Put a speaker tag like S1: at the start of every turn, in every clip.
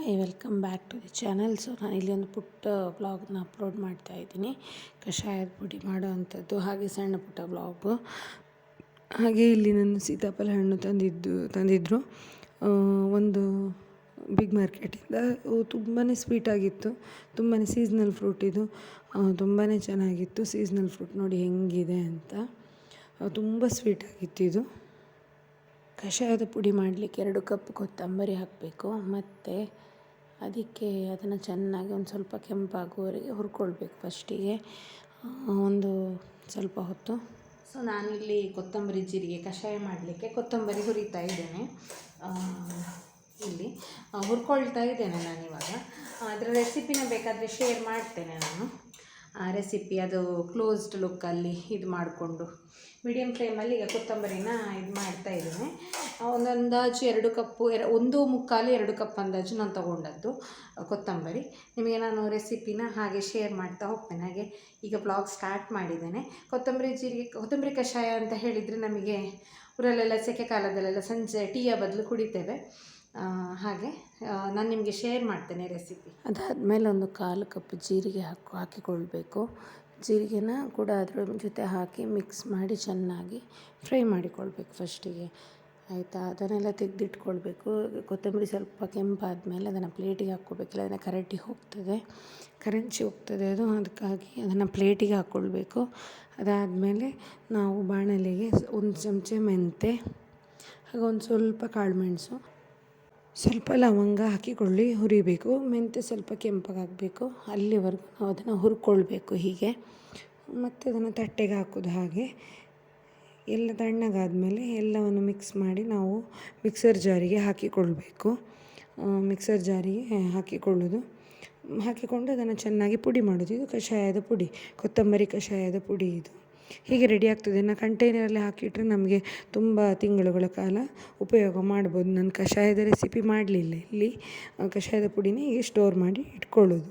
S1: Hi welcome back to the channel so ನಾನು ಇಲ್ಲಿ ಒಂದು ಪುಟ್ಟ ಬ್ಲಾಗ್ನ ಅಪ್ಲೋಡ್ ಮಾಡ್ತಾ ಇದ್ದೀನಿ. ಕಷಾಯದ ಪುಡಿ ಮಾಡೋ ಅಂಥದ್ದು ಹಾಗೆ ಸಣ್ಣ ಪುಟ್ಟ ಬ್ಲಾಗು ಹಾಗೆ ಇಲ್ಲಿ ನನ್ನ ಸೀತಾಫಲ ಹಣ್ಣು ತಂದಿದ್ದು ತಂದಿದ್ದರು ಒಂದು ಬಿಗ್ ಮಾರ್ಕೆಟಿಂದ ತುಂಬಾ ಸ್ವೀಟಾಗಿತ್ತು ತುಂಬಾ ಸೀಸ್ನಲ್ ಫ್ರೂಟ್ ಇದು. ತುಂಬಾ ಚೆನ್ನಾಗಿತ್ತು. ಸೀಸ್ನಲ್ ಫ್ರೂಟ್ ನೋಡಿ ಹೆಂಗಿದೆ ಅಂತ. ತುಂಬ ಸ್ವೀಟಾಗಿತ್ತು ಇದು. ಕಷಾಯದ ಪುಡಿ ಮಾಡಲಿಕ್ಕೆ ಎರಡು ಕಪ್ ಕೊತ್ತಂಬರಿ ಹಾಕಬೇಕು. ಮತ್ತು ಅದಕ್ಕೆ ಅದನ್ನು ಚೆನ್ನಾಗಿ ಒಂದು ಸ್ವಲ್ಪ ಕೆಂಪಾಗುವವರೆಗೆ ಹುರ್ಕೊಳ್ಬೇಕು ಫಸ್ಟಿಗೆ. ಒಂದು ಸ್ವಲ್ಪ ಹೊತ್ತು. ಸೊ, ನಾನಿಲ್ಲಿ ಕೊತ್ತಂಬರಿ ಜೀರಿಗೆ ಕಷಾಯ ಮಾಡಲಿಕ್ಕೆ ಕೊತ್ತಂಬರಿ ಹುರಿತಾ ಇದ್ದೇನೆ. ಇಲ್ಲಿ. ಹುರ್ಕೊಳ್ತಾ ಇದ್ದೇನೆ ನಾನಿವಾಗ. ಅದರ ರೆಸಿಪಿನ ಬೇಕಾದರೆ ಶೇರ್ ಮಾಡ್ತೇನೆ ನಾನು. ರೆಸಿಪಿ ಅದು ಕ್ಲೋಸ್ಡ್ ಲುಕ್ಕಲ್ಲಿ ಇದು ಮಾಡಿಕೊಂಡು ಮೀಡಿಯಮ್ ಫ್ಲೇಮಲ್ಲಿ ಈಗ ಕೊತ್ತಂಬರಿನ ಇದು ಮಾಡ್ತಾ ಇದ್ದೀನಿ. ಒಂದು ಅಂದಾಜು ಎರಡು ಕಪ್ಪು ಎರ ಒಂದು ಮುಕ್ಕಾಲು ಎರಡು ಕಪ್ ಅಂದಾಜು ನಾನು ತೊಗೊಂಡದ್ದು ಕೊತ್ತಂಬರಿ. ನಿಮಗೆ ನಾನು ರೆಸಿಪಿನ ಹಾಗೆ ಶೇರ್ ಮಾಡ್ತಾ ಹೋಗ್ತೇನೆ. ಹಾಗೆ ಈಗ ಬ್ಲಾಗ್ ಸ್ಟಾರ್ಟ್ ಮಾಡಿದ್ದೇನೆ. ಕೊತ್ತಂಬರಿ ಜೀರಿಗೆ ಕೊತ್ತಂಬರಿ ಕಷಾಯ ಅಂತ ಹೇಳಿದರೆ ನಮಗೆ ಊರಲ್ಲೆಲ್ಲ ಸೆಕೆ ಕಾಲದಲ್ಲೆಲ್ಲ ಸಂಜೆ ಟೀಯ ಬದಲು ಕುಡಿತೇವೆ. ಆ, ಹಾಗೆ ನಾನು ನಿಮಗೆ ಶೇರ್ ಮಾಡ್ತೇನೆ ರೆಸಿಪಿ ಅದಾದಮೇಲೆ ಒಂದು ಕಾಲು ಕಪ್ ಜೀರಿಗೆ ಹಾಕಿ, ಹಾಕಿಕೊಳ್ಬೇಕು. ಜೀರಿಗೆನ ಕೂಡ ಅದರ ಜೊತೆ ಹಾಕಿ ಮಿಕ್ಸ್ ಮಾಡಿ ಚೆನ್ನಾಗಿ ಫ್ರೈ ಮಾಡಿಕೊಳ್ಬೇಕು ಫಸ್ಟಿಗೆ ಆಯಿತಾ? ಅದನ್ನೆಲ್ಲ ತೆಗೆದಿಟ್ಕೊಳ್ಬೇಕು. ಕೊತ್ತಂಬರಿ ಸ್ವಲ್ಪ ಕೆಂಪಾದಮೇಲೆ ಅದನ್ನು ಪ್ಲೇಟಿಗೆ ಹಾಕ್ಕೋಬೇಕಿಲ್ಲ ಅದನ್ನು ಕರೆಂಟಿ ಹೋಗ್ತದೆ. ಕರಂಚಿ ಹೋಗ್ತದೆ ಅದು, ಅದಕ್ಕಾಗಿ ಅದನ್ನು ಪ್ಲೇಟಿಗೆ ಹಾಕ್ಕೊಳ್ಬೇಕು. ಅದಾದಮೇಲೆ ನಾವು ಬಾಣಲೆಗೆ ಒಂದು ಚಮಚ ಮೆಂತೆ, ಹಾಗೆ ಒಂದು ಸ್ವಲ್ಪ ಕಾಳುಮೆಣಸು ಸ್ವಲ್ಪ ಲವಂಗ ಹಾಕಿಕೊಳ್ಳಿ, ಹುರಿಬೇಕು. ಮೆಂತ್ಯ ಸ್ವಲ್ಪ ಕೆಂಪಗಾಗಬೇಕು ಅಲ್ಲಿವರೆಗೂ ನಾವು ಅದನ್ನು ಹುರ್ಕೊಳ್ಬೇಕು ಹೀಗೆ. ಮತ್ತು ಅದನ್ನು ತಟ್ಟೆಗೆ ಹಾಕೋದು ಹಾಗೆ. ಎಲ್ಲ ತಣ್ಣಗಾದಮೇಲೆ ಎಲ್ಲವನ್ನು ಮಿಕ್ಸ್ ಮಾಡಿ ನಾವು ಮಿಕ್ಸರ್ ಜಾರಿಗೆ ಹಾಕಿಕೊಳ್ಬೇಕು. ಮಿಕ್ಸರ್ ಜಾರಿಗೆ ಹಾಕಿಕೊಳ್ಳೋದು. ಹಾಕಿಕೊಂಡು ಅದನ್ನು ಚೆನ್ನಾಗಿ ಪುಡಿ ಮಾಡೋದು. ಇದು ಕಷಾಯದ ಪುಡಿ. ಕೊತ್ತಂಬರಿ ಕಷಾಯದ ಪುಡಿ ಇದು. ಹೀಗೆ ರೆಡಿ ಆಗ್ತದೆ. ಇನ್ನು ಕಂಟೈನರಲ್ಲಿ ಹಾಕಿಟ್ರೆ ನಮಗೆ ತುಂಬ ತಿಂಗಳುಗಳ ಕಾಲ ಉಪಯೋಗ ಮಾಡ್ಬೋದು. ನಾನು ಕಷಾಯದ ರೆಸಿಪಿ ಮಾಡಲಿಲ್ಲ ಇಲ್ಲಿ. ಕಷಾಯದ ಪುಡಿನೇ ಹೀಗೆ ಸ್ಟೋರ್ ಮಾಡಿ ಇಟ್ಕೊಳ್ಳೋದು.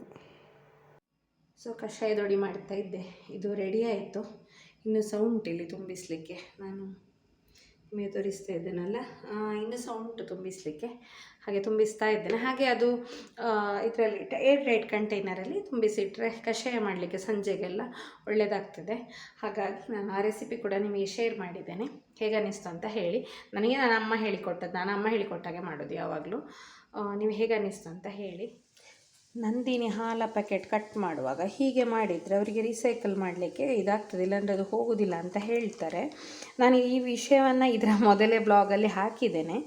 S1: ಸೊ ಕಷಾಯದ ಪುಡಿ ಮಾಡ್ತಾ ಇದ್ದೆ. ಇದು ರೆಡಿ ಆಯಿತು. ಇನ್ನು ಇಲ್ಲಿ ತುಂಬಿಸಲಿಕ್ಕೆ ನಾನು ನಿಮಗೆ ತೋರಿಸ್ತಾ ಇದ್ದೇನಲ್ಲ ಇನ್ನು ಸಹ ಉಂಟು ತುಂಬಿಸಲಿಕ್ಕೆ ಹಾಗೆ ತುಂಬಿಸ್ತಾ ಇದ್ದೇನೆ. ಹಾಗೆ ಅದು ಇದರಲ್ಲಿ ಏರ್ ರೈಟ್ ಕಂಟೈನರಲ್ಲಿ ತುಂಬಿಸಿಟ್ರೆ ಕಷಾಯ ಮಾಡಲಿಕ್ಕೆ ಸಂಜೆಗೆಲ್ಲ ಒಳ್ಳೆಯದಾಗ್ತದೆ ಹಾಗಾಗಿ ನಾನು ಆ ರೆಸಿಪಿ ಕೂಡ ನಿಮಗೆ ಶೇರ್ ಮಾಡಿದ್ದೇನೆ. ಹೇಗೆ ಅನ್ನಿಸ್ತು ಅಂತ ಹೇಳಿ. ನನಗೆ ನನ್ನ ಅಮ್ಮ ಹೇಳಿಕೊಟ್ಟದ್ದು ನಾನು ಅಮ್ಮ ಹೇಳಿಕೊಟ್ಟಾಗೆ ಮಾಡೋದು ಯಾವಾಗಲೂ. ನೀವು ಹೇಗೆ ಅನ್ನಿಸ್ತು ಅಂತ ಹೇಳಿ. ನಂದಿನಿ ಹಾಲ ಪ್ಯಾಕೆಟ್ ಕಟ್ ಮಾಡುವಾಗ ಹೀಗೆ ಮಾಡಿದರೆ ಅವರಿಗೆ ರೀಸೈಕಲ್ ಮಾಡಲಿಕ್ಕೆ ಇದಾಗ್ತದೆ ಇಲ್ಲಾಂದರೆ ಅದು ಹೋಗೋದಿಲ್ಲ ಅಂತ ಹೇಳ್ತಾರೆ. ನಾನು ಈ ವಿಷಯವನ್ನು ಇದರ ಮೊದಲೇ ಬ್ಲಾಗಲ್ಲಿ ಹಾಕಿದ್ದೇನೆ.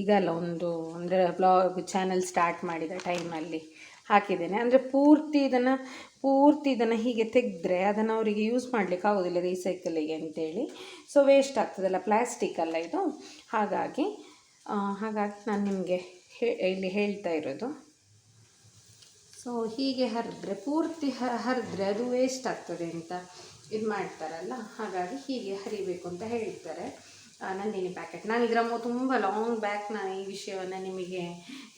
S1: ಈಗಲ್ಲ ಒಂದು, ಅಂದರೆ ಬ್ಲಾಗ್ ಚಾನಲ್ ಸ್ಟಾರ್ಟ್ ಮಾಡಿದ ಟೈಮಲ್ಲಿ ಹಾಕಿದ್ದೇನೆ. ಅಂದರೆ ಪೂರ್ತಿ ಇದನ್ನು ಪೂರ್ತಿ ಇದನ್ನು ಹೀಗೆ ತೆಗೆದ್ರೆ ಅದನ್ನು ಅವರಿಗೆ ಯೂಸ್ ಮಾಡಲಿಕ್ಕೆ ಆಗೋದಿಲ್ಲ ರೀಸೈಕಲಿಗೆ ಅಂತೇಳಿ. ಸೊ ವೇಸ್ಟ್ ಆಗ್ತದಲ್ಲ ಪ್ಲ್ಯಾಸ್ಟಿಕ್ ಅಲ್ಲ ಇದು. ಹಾಗಾಗಿ ಹಾಗಾಗಿ ನಾನು ನಿಮಗೆ ಹೇ, ಇಲ್ಲಿ ಹೇಳ್ತಾ ಇರೋದು. ಸೊ ಹೀಗೆ ಹರಿದ್ರೆ, ಪೂರ್ತಿ ಹರಿದ್ರೆ ಅದು ವೇಸ್ಟ್ ಆಗ್ತದೆ ಅಂತ ಇದು ಮಾಡ್ತಾರಲ್ಲ, ಹಾಗಾಗಿ ಹೀಗೆ ಹರಿಬೇಕು ಅಂತ ಹೇಳ್ತಾರೆ. ನಂದಿನಿ ಪ್ಯಾಕೆಟ್ ನಾನು ಇದರ ತುಂಬ ಲಾಂಗ್ ಬ್ಯಾಕ್ ನಾನು ಈ ವಿಷಯವನ್ನು ನಿಮಗೆ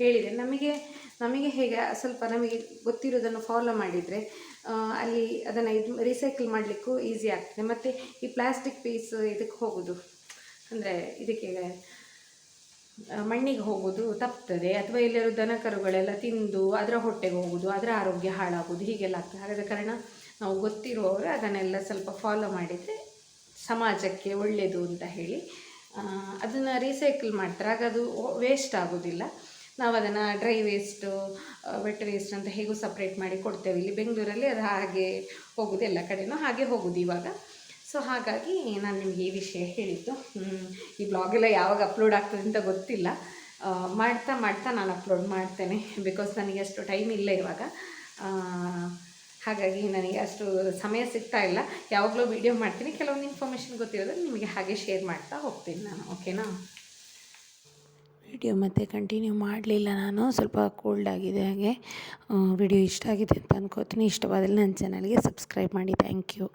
S1: ಹೇಳಿದೆ. ನಮಗೆ ನಮಗೆ ಹೇಗೆ, ಸ್ವಲ್ಪ ನಮಗೆ ಗೊತ್ತಿರೋದನ್ನು ಫಾಲೋ ಮಾಡಿದರೆ ಅಲ್ಲಿ ಅದನ್ನು ಇದು ರೀಸೈಕಲ್ ಮಾಡಲಿಕ್ಕೂ ಈಸಿ ಆಗ್ತದೆ. ಮತ್ತು ಈ ಪ್ಲಾಸ್ಟಿಕ್ ಪೀಸ್ ಇದಕ್ಕೆ ಹೋಗೋದು, ಅಂದರೆ ಇದಕ್ಕೆ ಮಣ್ಣಿಗೆ ಹೋಗೋದು ತಪ್ತದೆ. ಅಥವಾ ಎಲ್ಲರೂ ದನ ಕರುಗಳೆಲ್ಲ ತಿಂದು ಅದರ ಹೊಟ್ಟೆಗೆ ಹೋಗೋದು ಅದರ ಆರೋಗ್ಯ ಹಾಳಾಗೋದು ಹೀಗೆಲ್ಲ ಆಗ್ತದೆ. ಹಾಗಾದ ಕಾರಣ ನಾವು ಗೊತ್ತಿರುವವರು ಅದನ್ನೆಲ್ಲ ಸ್ವಲ್ಪ ಫಾಲೋ ಮಾಡಿದರೆ ಸಮಾಜಕ್ಕೆ ಒಳ್ಳೆಯದು ಅಂತ ಹೇಳಿ ಅದನ್ನು ರೀಸೈಕಲ್ ಮಾಡ್ತಾರೆ. ಆಗ ಅದು ವೇಸ್ಟ್ ಆಗೋದಿಲ್ಲ ನಾವು ಅದನ್ನು ಡ್ರೈ ವೇಸ್ಟು ವೆಟ್ ವೇಸ್ಟ್ ಅಂತ ಹೇಗೂ ಸಪ್ರೇಟ್ ಮಾಡಿ ಕೊಡ್ತೇವೆ. ಇಲ್ಲಿ ಬೆಂಗಳೂರಲ್ಲಿ ಅದು ಹಾಗೆ ಹೋಗೋದು ಎಲ್ಲ ಕಡೆಯೂ ಹಾಗೆ ಹೋಗೋದು ಇವಾಗ. ಸೊ ಹಾಗಾಗಿ ನಾನು ನಿಮಗೆ ಈ ವಿಷಯ ಹೇಳಿದ್ದು ಈ ಬ್ಲಾಗೆಲ್ಲ ಯಾವಾಗ ಅಪ್ಲೋಡ್ ಆಗ್ತದೆ ಅಂತ ಗೊತ್ತಿಲ್ಲ. ಮಾಡ್ತಾ ಮಾಡ್ತಾ ನಾನು ಅಪ್ಲೋಡ್ ಮಾಡ್ತೇನೆ ಬಿಕಾಸ್ ನನಗೆ ಅಷ್ಟು ಟೈಮ್ ಇಲ್ಲ ಇವಾಗ. ಹಾಗಾಗಿ ನನಗೆ ಅಷ್ಟು ಸಮಯ ಸಿಗ್ತಾ ಇಲ್ಲ. ಯಾವಾಗಲೂ ವೀಡಿಯೋ ಮಾಡ್ತೀನಿ. ಕೆಲವೊಂದು ಇನ್ಫಾರ್ಮೇಷನ್ ಗೊತ್ತಿರೋದು ನಿಮಗೆ ಹಾಗೆ ಶೇರ್ ಮಾಡ್ತಾ ಹೋಗ್ತೀನಿ ನಾನು ಓಕೆನಾ ವಿಡಿಯೋ ಮತ್ತೆ ಕಂಟಿನ್ಯೂ ಮಾಡಲಿಲ್ಲ ನಾನು. ಸ್ವಲ್ಪ ಕೋಲ್ಡ್ ಆಗಿದೆ ಹಾಗೆ. ವಿಡಿಯೋ ಇಷ್ಟ ಆಗಿದೆ ಅಂತ ಅನ್ಕೋತೀನಿ. ಇಷ್ಟವಾದಲ್ಲಿ ನನ್ನ ಚಾನಲ್ಗೆ ಸಬ್ಸ್ಕ್ರೈಬ್ ಮಾಡಿ. Thank you